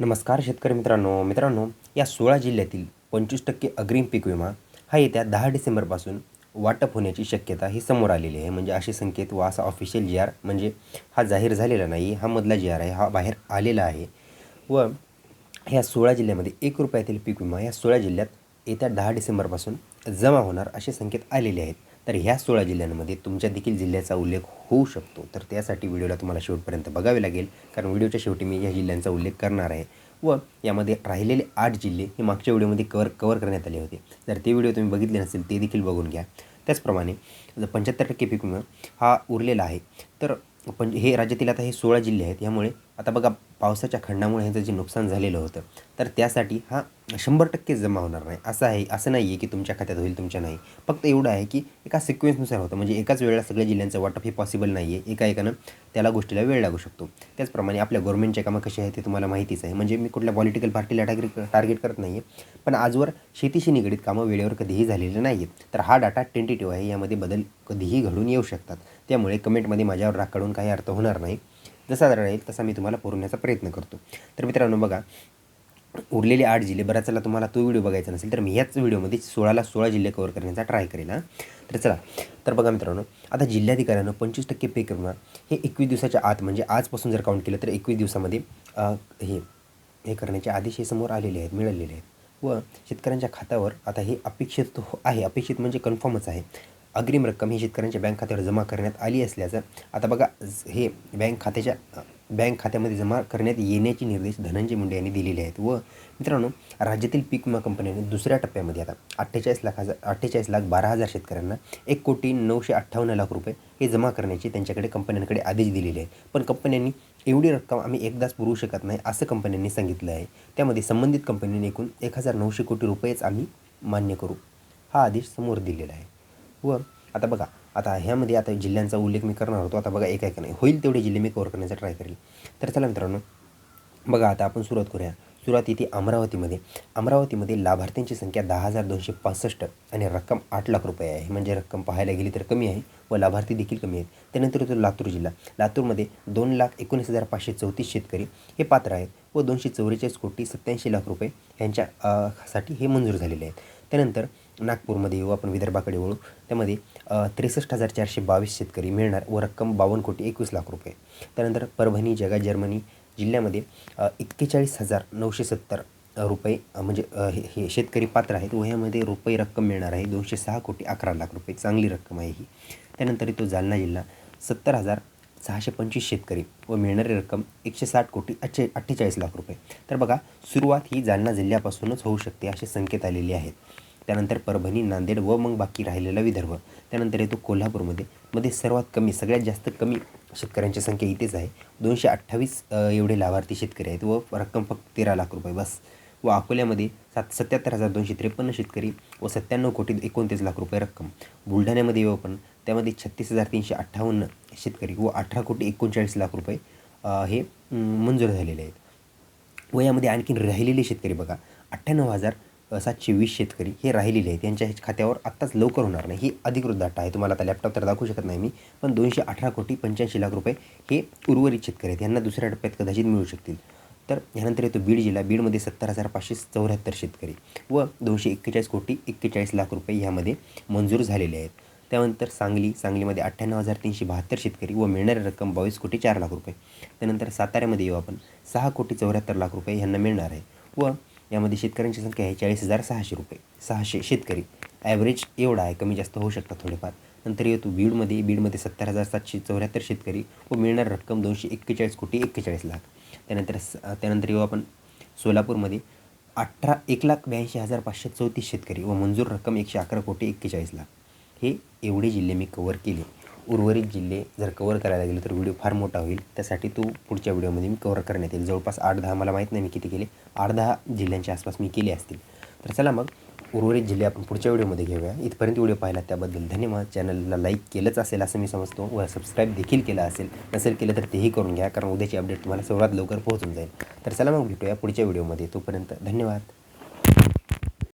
नमस्कार शेतकरी मित्रांनो. मित्रांनो या सोळा जिल्ह्यातील पंचवीस टक्के अग्रिम पीक विमा हा येत्या दहा डिसेंबरपासून वाटप होण्याची शक्यता ही समोर आलेली आहे. म्हणजे असे संकेत व असा ऑफिशियल जी आर म्हणजे हा जाहीर झालेला नाही हा मधला जी आर आहे हा बाहेर आलेला आहे. व ह्या सोळा जिल्ह्यामध्ये एक रुपयातील पीक विमा या सोळा जिल्ह्यात येत्या दहा डिसेंबरपासून जमा होणार असे संकेत आलेले आहेत. तर ह्या सोळा जिल्ह्यांमध्ये तुमच्या देखील जिल्ह्याचा उल्लेख होऊ शकतो. तर त्यासाठी व्हिडिओला तुम्हाला शेवटपर्यंत बघावे लागेल. कारण व्हिडिओच्या शेवटी मी या जिल्ह्यांचा उल्लेख करणार आहे व यामध्ये राहिलेले आठ जिल्हे हे मागच्या व्हिडिओमध्ये कवर कवर करण्यात आले होते. जर ते व्हिडिओ तुम्ही बघितले नसेल ते देखील बघून घ्या. त्याचप्रमाणे जर पंच्याहत्तर टक्के पीक विमा हा उरलेला आहे तर पण हे राज्यातील आता हे सोळा जिल्हे आहेत. यामुळे आता बघा पावसाच्या खंडामुळे ह्याचं जे नुकसान झालेलं होतं तर त्यासाठी हा शंभर टक्के जमा होणार नाही. असं आहे असं नाही आहे की तुमच्या खात्यात होईल तुमच्या नाही. फक्त एवढं आहे की एका सिक्वेन्सनुसार होतं. म्हणजे एकाच वेळेला सगळ्या जिल्ह्यांचं वाटप हे पॉसिबल नाही आहे एका एकानं त्याला गोष्टीला वेळ लागू शकतो. त्याचप्रमाणे आपल्या गव्हर्नमेंटचे कामं कशी आहे ते तुम्हाला माहितीच आहे. म्हणजे मी कुठल्या पॉलिटिकल पार्टीला टार्गेट टार्गेट करत नाही आहे पण आजवर शेतीशी निगडीत कामं वेळेवर कधीही झालेली नाही आहेत तर हा डाटा टेंटेटिव्ह आहे. यामध्ये बदल कधीही घडून येऊ शकतात. त्यामुळे कमेंटमध्ये माझ्यावर राग काढून काही अर्थ होणार नाही. जसा राहील तसा मी तुम्हाला पुरवण्याचा प्रयत्न करतो. तर मित्रांनो बघा उरलेले आठ जिल्हे बऱ्याच चला तुम्हाला तो व्हिडिओ बघायचा नसेल तर मी याच व्हिडिओमध्ये सोळाला सोळा जिल्हे कवर करण्याचा ट्राय करेल हां. तर चला तर बघा मित्रांनो आता जिल्हाधिकाऱ्यानं पंचवीस टक्के पे करणं हे एकवीस दिवसाच्या आत म्हणजे आजपासून जर काउंट केलं तर एकवीस दिवसामध्ये हे हे करण्याचे आदेश हे समोर आलेले आहेत मिळालेले आहेत. व शेतकऱ्यांच्या खात्यावर आता हे अपेक्षित हो- आहे अपेक्षित म्हणजे कन्फर्मच आहे. अग्रिम रक्कम ही शेतकऱ्यांच्या बँक खात्यावर जमा करण्यात आली असल्याचं आता बघा हे बँक खात्याच्या बँक खात्यामध्ये जमा करण्यात येण्याचे निर्देश धनंजय मुंडे यांनी दिलेले आहेत. व मित्रांनो राज्यातील पीक विमा कंपन्यांनी दुसऱ्या टप्प्यामध्ये आता अठ्ठेचाळीस लाख हजार अठ्ठेचाळीस लाख बारा हजार शेतकऱ्यांना एक कोटी नऊशे अठ्ठावन्न लाख रुपये हे जमा करण्याचे त्यांच्याकडे कंपन्यांकडे आदेश दिलेले आहेत. पण कंपन्यांनी एवढी रक्कम आम्ही एकदाच पुरवू शकत नाही असं कंपन्यांनी सांगितलं आहे. त्यामध्ये संबंधित कंपनीने एकूण एक हजार नऊशे कोटी रुपयेच आम्ही मान्य करू हा आदेश समोर दिलेला आहे. व आता बघा आता ह्यामध्ये आता जिल्ह्यांचा उल्लेख मी करणार होतो. आता बघा एक नाही. होईल तेवढे जिल्हे मी कवर करण्याचा ट्राय करेल. तर चला मित्रांनो बघा आता आपण सुरुवात करूया. सुरुवात येते अमरावतीमध्ये. अमरावतीमध्ये लाभार्थ्यांची संख्या दहा हजार दोनशे पासष्ट आणि रक्कम आठ लाख रुपये आहे. म्हणजे रक्कम पाहायला गेली तर कमी आहे व लाभार्थी देखील कमी आहेत. त्यानंतर येतो लातूर जिल्हा. लातूरमध्ये दोन लाख एकोणीस हजार पाचशे चौतीस शेतकरी हे पात्र आहेत व दोनशे चौवेचाळीस कोटी सत्याऐंशी लाख रुपये यांच्या साठी हे मंजूर झालेले आहेत. त्यानंतर नागपूरमध्ये येऊ आपण विदर्भाकडे वळू. त्यामध्ये त्रेसष्ट हजार चारशे बावीस शेतकरी मिळणार व रक्कम बावन्न कोटी एकवीस लाख रुपये. त्यानंतर परभणी जगा जर्मनी जिल्ह्यामध्ये एक्केचाळीस हजार नऊशे सत्तर रुपये म्हणजे हे हे शेतकरी पात्र आहेत. व ह्यामध्ये रुपये रक्कम मिळणार आहे. दोनशे सहा कोटी अकरा लाख रुपये. चांगली रक्कम आहे ही. त्यानंतर येतो जालना जिल्हा. सत्तर हजार सहाशे पंचवीस शेतकरी व मिळणारी रक्कम एकशे साठ कोटी अठ्ठे अठ्ठेचाळीस लाख रुपये. तर बघा सुरुवात ही जालना जिल्ह्यापासूनच होऊ शकते असे संकेत आलेले आहेत. त्यानंतर परभणी नांदेड व मग बाकी राहिलेला विदर्भ. त्यानंतर येतो कोल्हापूरमध्ये. मध्ये सर्वात कमी सगळ्यात जास्त कमी शेतकऱ्यांची संख्या इथेच आहे. दोनशे अठ्ठावीस एवढे लाभार्थी शेतकरी आहेत व रक्कम फक्त तेरा लाख रुपये बस. व अकोल्यामध्ये सात सत्याहत्तर हजार दोनशे त्रेपन्न शेतकरी व सत्त्याण्णव कोटी एकोणतीस लाख रुपये रक्कम. बुलढाण्यामध्ये येऊ आपण त्यामध्ये छत्तीस हजार तीनशे अठ्ठावन्न शेतकरी व अठरा कोटी एकोणचाळीस लाख रुपये हे मंजूर झालेले आहेत. व यामध्ये आणखीन राहिलेले शेतकरी बघा अठ्ठ्याण्णव हजार सातशे वीस शेतकरी हे राहिलेले आहेत. यांच्या ह्याच्या खात्यावर आत्ताच लवकर होणार नाही. ही अधिकृत डाटा आहे. तुम्हाला आता लॅपटॉप तर दाखवू शकत नाही मी पण दोनशे अठरा कोटी पंच्याऐंशी लाख रुपये हे उर्वरित शेतकरी आहेत. यांना दुसऱ्या टप्प्यात कदाचित मिळू शकतील. तर यानंतर येतो बीड जिल्हा. बीडमध्ये सत्तर हजार पाचशे चौऱ्याहत्तर शेतकरी व दोनशे एक्केचाळीस कोटी एक्केचाळीस लाख रुपये ह्यामध्ये मंजूर झालेले आहेत. त्यानंतर सांगली सांगलीमध्ये अठ्ठ्याण्णव हजार तीनशे बहात्तर शेतकरी व मिळणारी रक्कम बावीस कोटी चार लाख रुपये. त्यानंतर साताऱ्यामध्ये येऊ आपण. सहा कोटी चौऱ्याहत्तर लाख रुपये ह्यांना मिळणार आहे. व यामध्ये शेतकऱ्यांची संख्या आहे चाळीस हजार सहाशे रुपये. सहाशे शेतकरी. ॲव्हरेज एवढा आहे कमी जास्त होऊ शकतात थोडेफार. नंतर येतो बीडमध्ये. बीडमध्ये सत्तर हजार सातशे चौऱ्याहत्तर शेतकरी व मिळणार रक्कम दोनशे एक्केचाळीस कोटी एक्केचाळीस लाख. त्यानंतर स त्यानंतर येऊ आपण सोलापूरमध्ये. अठरा एक लाख ब्याऐंशी हजार पाचशे चौतीस शेतकरी व मंजूर रक्कम एकशे अकरा कोटी एक्केचाळीस लाख. हे एवढे जिल्हे मी कवर केले. उर्वरित जिल्हे जर कवर करायला गेले तर व्हिडिओ फार मोठा होईल. त्यासाठी तो पुढच्या व्हिडिओमध्ये मी कवर करण्यात येईल. जवळपास आठ दहा मला माहीत नाही मी किती केले. आठ दहा जिल्ह्यांच्या आसपास मी केले असतील. तर चला मग उर्वरित जिल्हे आपण पुढच्या व्हिडिओमध्ये घेऊया. इथपर्यंत व्हिडिओ पाहिला त्याबद्दल धन्यवाद. चॅनलला लाईक केलंच असेल असं मी समजतो. व सबस्क्राईब देखील केलं असेल नसेल केलं तर तेही करून घ्या. कारण उद्याची अपडेट तुम्हाला सर्वात लवकर पोहोचून जाईल. तर चला मग भेटूया पुढच्या व्हिडिओमध्ये तोपर्यंत धन्यवाद.